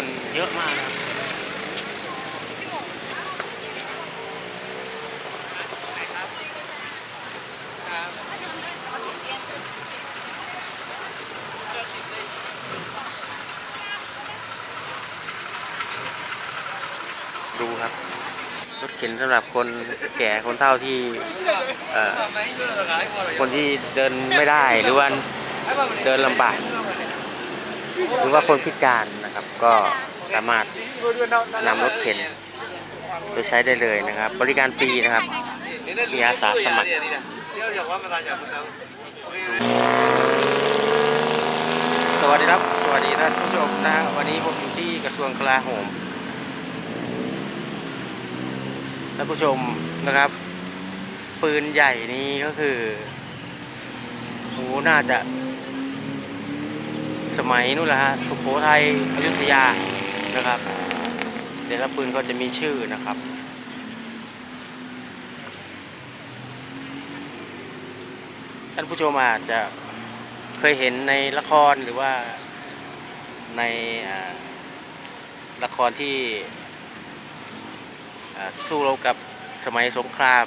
คนเยอะมากครับดูครับ รถเข็นสำหรับคนแก่คนเฒ่าที่คนที่เดินไม่ได้หรือว่าเดินลำบาก หรือว่าคนพิการนะครับ ก็สามารถนำรถเข็นไปใช้ได้เลยนะครับ บริการฟรีนะครับ มีอาสาสมัครสวัสดีครับ สวัสดีท่านผู้ชมนะวันนี้ผมอยู่ที่กระทรวงกลาโหมท่านผู้ชมนะครับ ปืนใหญ่นี้ก็คือโหน่าจะ สมัยนู้นแหละฮะสุโขทัยอยุธยานะครับแต่ละปืนก็จะมีชื่อนะครับท่านผู้ชมอาจจะเคยเห็นในละครหรือว่าในละครที่สู้รบกับสมัยสงคราม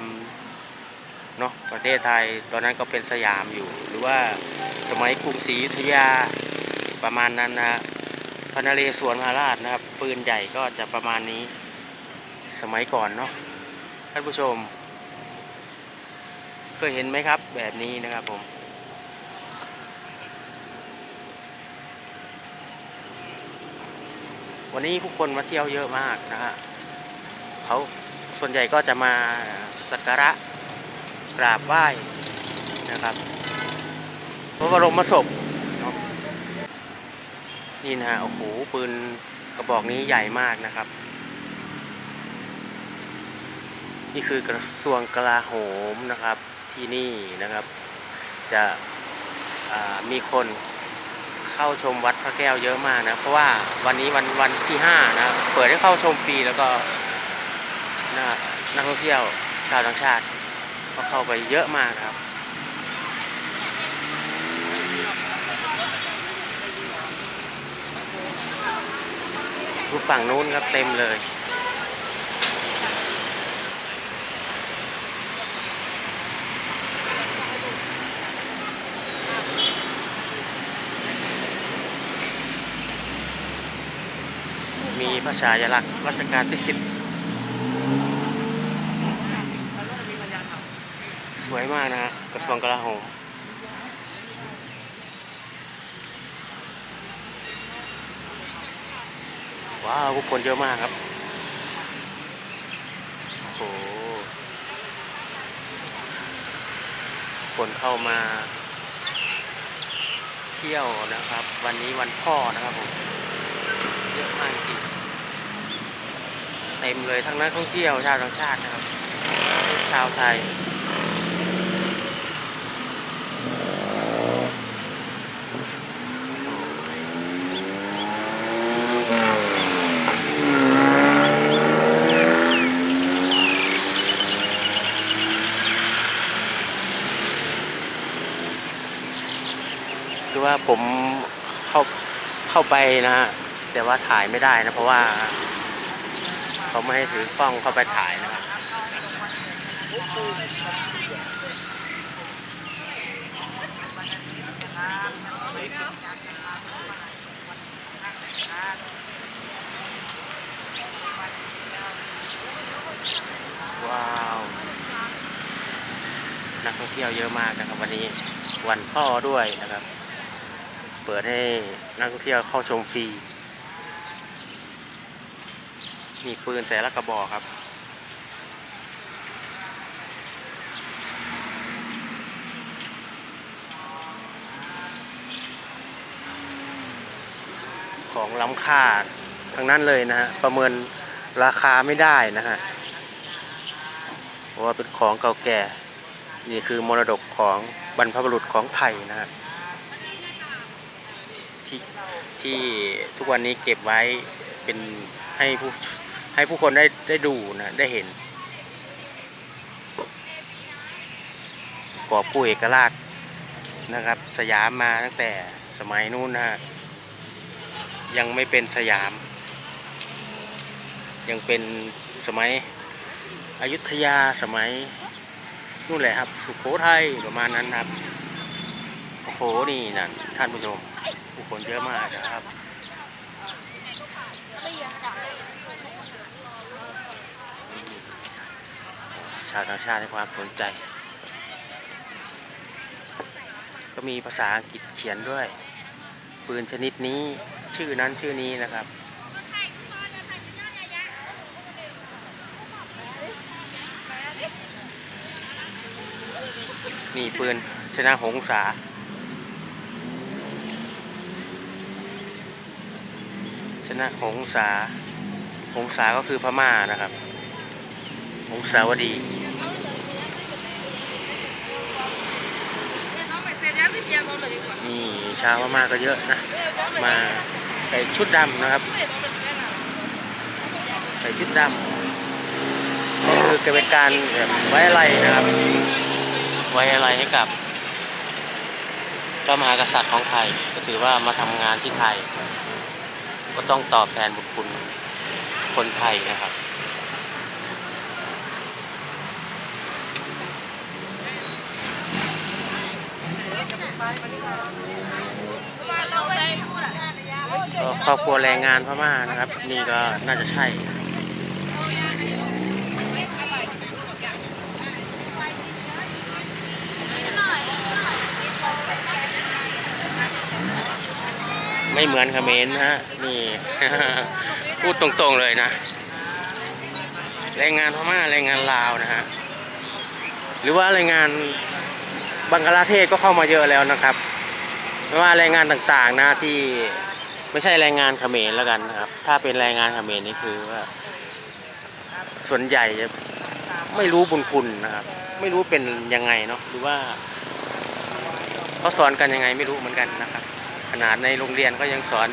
เนาะประเทศไทยตอนนั้นก็เป็นสยามอยู่ หรือว่าสมัยกรุงศรีอยุธยา ประมาณนั้นนะพระนเรศวรมหาราชนะครับ ปืนใหญ่ก็จะประมาณนี้ สมัยก่อนเนาะท่านผู้ชม เคยเห็นไหมครับ แบบนี้นะครับผมวันนี้ผู้คนมาเที่ยวเยอะมากนะฮะเขาส่วนใหญ่ก็จะมาสักการะกราบไหว้นะครับพระบรมศพ นี่นะฮะโอ้โหปืนกระบอกนี้ใหญ่มากนะครับ นี่คือกระทรวงกลาโหมนะครับที่นี่นะครับ จะมีคนเข้าชมวัดพระแก้วเยอะมากนะ เพราะว่าวันนี้วันวันที่ห้านะเปิดให้เข้าชมฟรีแล้วก็นะนักท่องเที่ยวชาวต่างชาติก็เข้าไปเยอะมากครับ ฝั่งนู้นครับเต็มเลย มีพระชายลักษณ์รัชกาลที่สิบสวยมากนะฮะกระทรวงกลาโหม ว้าวผู้คนเยอะมากครับ โอ้โห คนเข้ามาเที่ยวนะครับ วันนี้วันพ่อนะครับผมเยอะมากจริงเต็มเลยทั้งนักท่องเที่ยวชาวต่างชาตินะครับ ชาวไทย คือว่าผมเข้าเข้าไปนะฮะแต่ว่าถ่ายไม่ได้นะ เพราะว่าเขาไม่ให้ถือกล้องเข้าไปถ่ายนะครับว้าว นักท่องเที่ยวเยอะมากนะครับ วันนี้วันพ่อด้วยนะครับ เปิดให้นักท่องเที่ยวเข้าชมฟรี มีปืนแต่ละกระบอกครับของล้ำค่าทั้งนั้นเลยนะฮะ ประเมินราคาไม่ได้นะฮะว่าเป็นของเก่าแก่ นี่คือมรดกของบรรพบุรุษของไทยนะครับ ที่ ที่ทุกวันนี้เก็บไว้เป็นให้ผู้ให้ผู้คนได้ได้ดูนะได้เห็นกอบกู้เอกราชนะครับ สยามมาตั้งแต่สมัยนู้นนะฮะยังไม่เป็นสยาม ยังเป็นสมัยอยุธยาสมัยนู่นแหละครับ สุโขทัยประมาณนั้นครับโอ้โหนี่นั่นท่านผู้ชม ผู้คนเยอะมากนะครับชาวต่างชาติให้ความสนใจ ก็มีภาษาอังกฤษเขียนด้วย ปืนชนิดนี้ชื่อนั้นชื่อนี้นะครับนี่ปืนชนะหงษา ชนะหงษาหงษาก็คือพม่านะครับ หงสาวดีนี่ชาวพม่าก็เยอะนะ มาใส่ชุดดำนะครับใส่ชุดดำก็คือเป็นการแบบไว้อะไรนะครับ ไว้อะไรให้กับพระมหากษัตริย์ของไทยก็ถือว่ามาทำงานที่ไทย ก็ต้องตอบแทนบุญคุณคนไทยนะครับก็ครอบครัวแรงงานพม่านะครับ นี่ก็น่าจะใช่ ไม่เหมือนเขมรนะฮะนี่ พูดตรงๆเลยนะแรงงานพม่าแรงงานลาวนะฮะหรือว่าแรงงานบังกลาเทศก็เข้ามาเยอะแล้วนะครับไม่ว่าแรงงานต่างๆนะที่ไม่ใช่แรงงานเขมรแล้วกันนะครับ ถ้าเป็นแรงงานเขมรนี่คือว่า ส่วนใหญ่จะไม่รู้บุญคุณนะครับ ไม่รู้เป็นยังไงเนาะหรือว่าเขาสอนกันยังไงไม่รู้เหมือนกันนะครับ ขนาดในโรงเรียนก็ยังสอน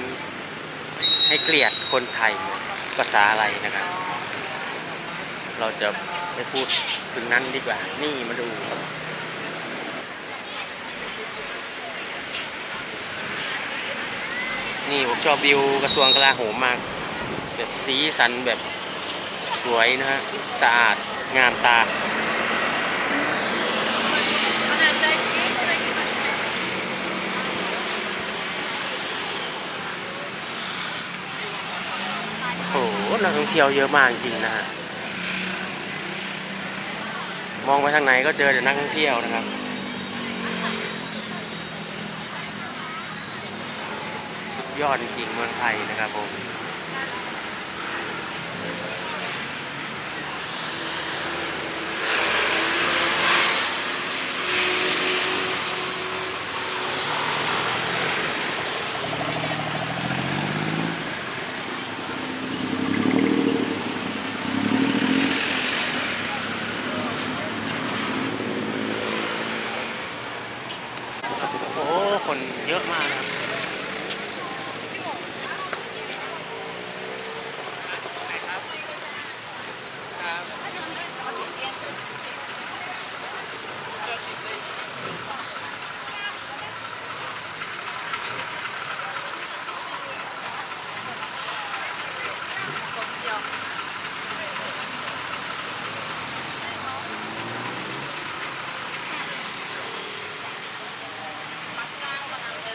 ให้เกลียดคนไทยภาษาอะไรนะครับ เราจะไม่พูดถึงนั้นดีกว่า นี่มาดูนี่ผมชอบวิวกระทรวงกลาโหมมาก แบบสีสันแบบสวยนะฮะสะอาดงามตา โอ้โห นักท่องเที่ยวเยอะมากจริงนะฮะมองไปทางไหนก็เจอแต่นักท่องเที่ยวนะครับ สุดยอดจริงๆเมืองไทยนะครับผม โอ้โหคนเยอะมากนะครับ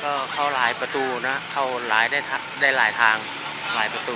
ก็เข้าหลายประตูนะ เข้าหลายได้ได้หลายทางหลายประตู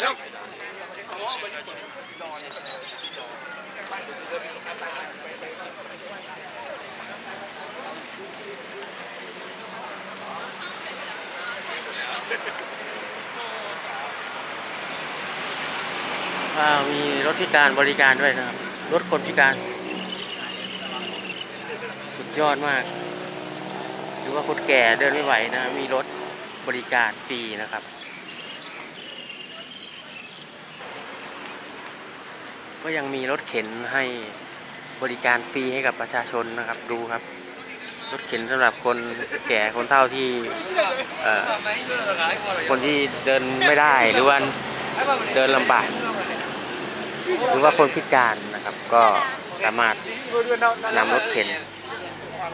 เว้าว มีรถพิการบริการด้วยนะครับ รถคนพิการ สุดยอดมาก หรือว่าคนแก่เดินไม่ไหวนะ มีรถบริการฟรีนะครับ ก็ยังมีรถเข็นให้บริการฟรีให้กับประชาชนนะครับดูครับ รถเข็นสำหรับคนแก่คนเฒ่าที่เอ่อคนที่เดินไม่ได้หรือว่าเดินลำบากหรือว่าคนพิการนะครับ ก็สามารถนำรถเข็น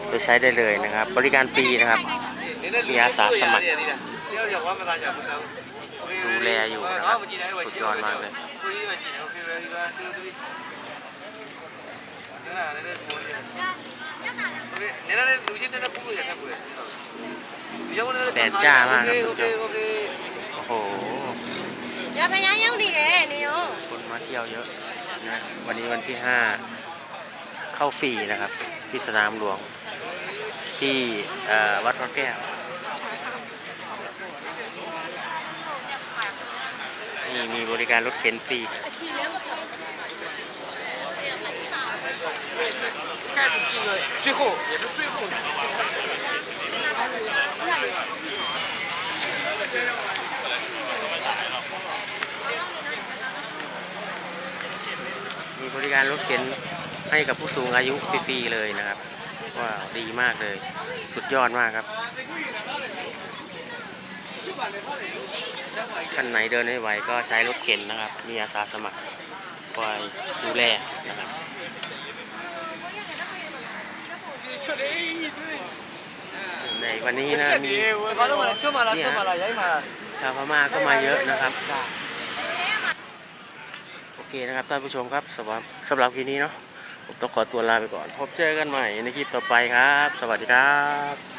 ไปใช้ได้เลยนะครับ บริการฟรีนะครับ มีอาสาสมัครดูแลอยู่นะครับสุดยอดมากเลย แดดจ้ามากครับคุณผู้ชมโอ้โหอย่าพยายามยังดีเลยนิวคนมาเที่ยวเยอะนะวันนี้วันที่ห้าเข้าฟรีนะครับ ที่สนามหลวงที่เอ่อวัดพระแก้ว นี่มีบริการรถเข็นฟรีมีบริการรถเข็นให้กับผู้สูงอายุฟรีเลยนะครับว่าดีมากเลย สุดยอดมากครับ ท่านไหนเดินไม่ไหวก็ใช้รถเข็นนะครับ มีอาสาสมัครคอยดูแลนะครับในวันนี้นะมีเนี่ยชาวพม่าก็มาเยอะนะครับโอเคนะครับท่านผู้ชมครับสำหรับสำหรับคลิปนี้เนาะผมต้องขอตัวลาไปก่อน พบเจอกันใหม่ในคลิปต่อไปครับ สวัสดีครับ